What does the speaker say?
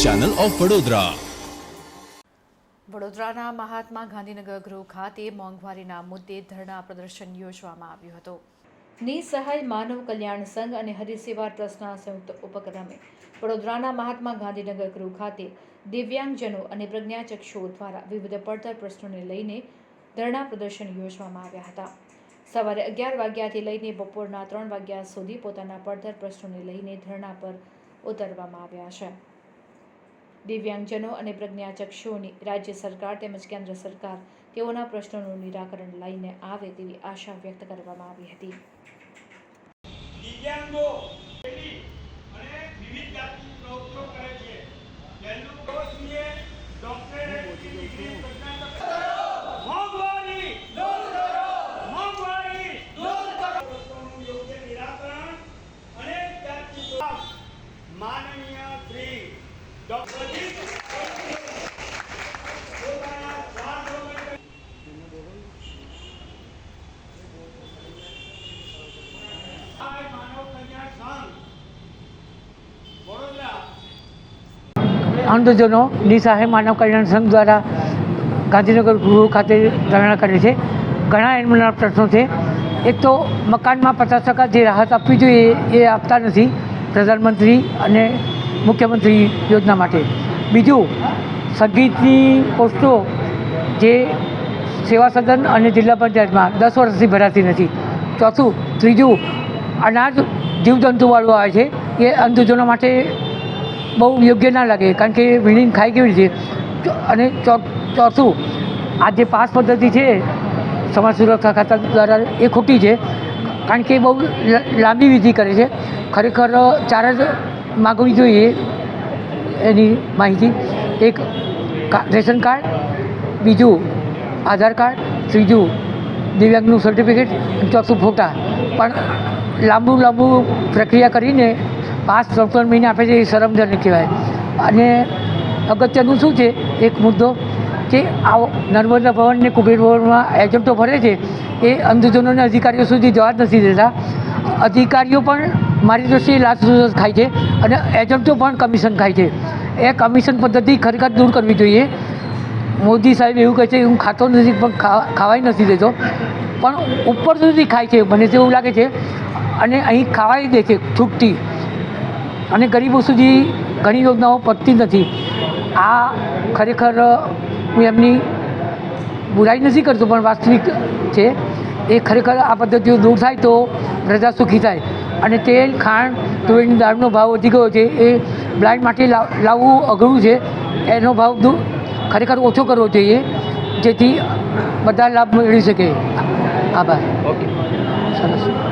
Channel of Vadodara. વડોદરાના મહાત્મા ગાંધીનગર ગૃહ ખાતે મોંઘવારીના મુદ્દે ધરણા પ્રદર્શન યોજવામાં આવ્યું હતું. નિસહાય માનવ કલ્યાણ સંઘ અને હરિસેવા ટ્રસ્ટના સંયુક્ત ઉપક્રમે વડોદરાના મહાત્મા ગાંધીનગર ગૃહ ખાતે દિવ્યાંગજનો અને પ્રજ્ઞાચક્ષુઓ દ્વારા વિવિધ પડતર પ્રશ્નોને લઈને ધરણા પ્રદર્શન યોજવામાં આવ્યા હતા. સવારે અગિયાર વાગ્યાથી લઈને બપોરના ત્રણ વાગ્યા સુધી પોતાના પડતર પ્રશ્નોને લઈને ધરણા પર ઉતરવામાં આવ્યા છે. દિવ્યાંગજનો અને પ્રજ્ઞાચક્ષુઓની રાજ્ય સરકાર તેમજ કેન્દ્ર સરકાર તેઓના પ્રશ્નોનું નિરાકરણ લઈને આવે તેવી આશા વ્યક્ત કરવામાં આવી હતી. દિવ્યાંગો અને વિવિધ જાતિનો ઉપયોગ કરે છે. જેનું કોર્સની ડોક્ટરેટની ડિગ્રી પ્રજ્ઞાચક્ષુ. મોંઘવારી દૂર કરો મોંઘવારી દૂર કરો યોગ્ય નિરાકરણ અનેક જાતની માનનીય શ્રી અંધજનો નિસહાય માનવ કલ્યાણ સંઘ દ્વારા ગાંધીનગર ગૃહ ખાતે ધરણા કરે છે. ઘણા એમના પ્રશ્નો છે. એક તો મકાનમાં પચાસ ટકા જે રાહત આપવી જોઈએ એ આપતા નથી. પ્રધાનમંત્રી અને મુખ્યમંત્રી યોજના માટે. બીજું, સંગીતની પોસ્ટો જે સેવા સદન અને જિલ્લા પંચાયતમાં દસ વર્ષથી ભરાતી નથી. ચોથું, ત્રીજું, અનાજ જીવજંતુવાળું આવે છે, એ અંધજનો માટે બહુ યોગ્ય ના લાગે, કારણ કે વીણીને ખાઈ કેવી રીતે? અને ચોથું, આ જે પાસ પદ્ધતિ છે, સમાજ સુરક્ષા ખાતા દ્વારા એ ખોટી છે, કારણ કે બહુ લાંબી વિધિ કરે છે. ખરેખર ચાર જ માગવી જોઈએ એની માહિતી. એક રેશન કાર્ડ, બીજું આધાર કાર્ડ, ત્રીજું દિવ્યાંગનું સર્ટિફિકેટ ચોથું ફોટા પણ લાંબુ લાંબુ પ્રક્રિયા કરીને પાંચ ત્રણ મહિને આપે છે એ શરમજનક કહેવાય. અને અગત્યનું શું છે? એક મુદ્દો કે આ નર્મદા ભવન ને કુબેર ભવનમાં એજન્ટો ફરે છે એ અંધજનોને અધિકારીઓ સુધી જવા જ નથી દેતા. અધિકારીઓ પણ મારી દ્રષ્ટિએ લાચ ખાય છે અને એજન્ટો પણ કમિશન ખાય છે. એ કમિશન પદ્ધતિ ખરેખર દૂર કરવી જોઈએ. મોદી સાહેબ એવું કહે છે હું ખાતો નથી પણ ખાવા ખાવાય નથી દેતો. પણ ઉપર સુધી ખાય છે, મને તો એવું લાગે છે. અને અહીં ખાવાય દે છે છૂટતી અને ગરીબો સુધી ઘણી યોજનાઓ પતતી નથી. આ ખરેખર હું એમની બુરાઈ નથી કરતો પણ વાસ્તવિક છે. એ ખરેખર આ પદ્ધતિઓ દૂર થાય તો પ્રજા સુખી થાય. અને તેલ ખાંડ તુવેરની દાળનો ભાવ વધી ગયો છે. એ બ્લાઇન્ડ માટે લાવ- લાવવું અઘરું છે. એનો ભાવ ખરેખર ઓછો કરવો જોઈએ જેથી બધા લાભ મેળવી શકે. આભાર. ઓકે. સરસ.